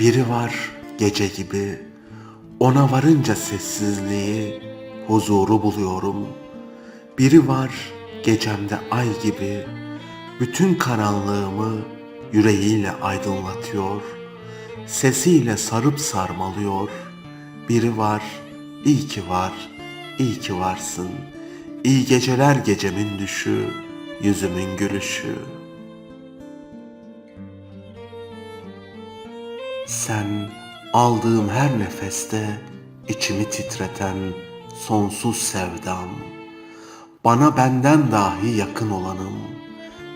Biri var gece gibi, ona varınca sessizliği, huzuru buluyorum. Biri var gecemde ay gibi, bütün karanlığımı yüreğiyle aydınlatıyor. Sesiyle sarıp sarmalıyor. Biri var, iyi ki var, iyi ki varsın. İyi geceler gecemin düşü, yüzümün gülüşü. Sen aldığım her nefeste içimi titreten sonsuz sevdam. Bana benden dahi yakın olanım.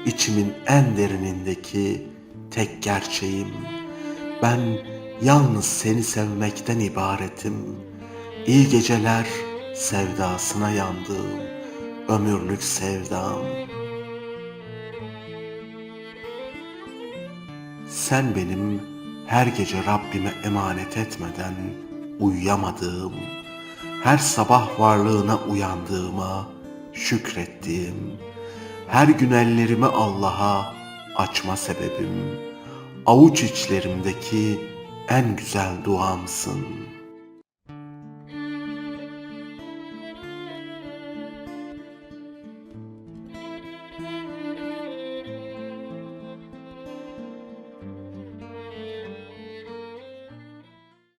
içimin en derinindeki tek gerçeğim. Ben yalnız seni sevmekten ibaretim. İyi geceler sevdasına yandığım ömürlük sevdam. Sen benim her gece Rabbime emanet etmeden uyuyamadığım, her sabah varlığına uyandığıma şükrettiğim, her gün ellerimi Allah'a açma sebebim, avuç içlerimdeki en güzel duamsın.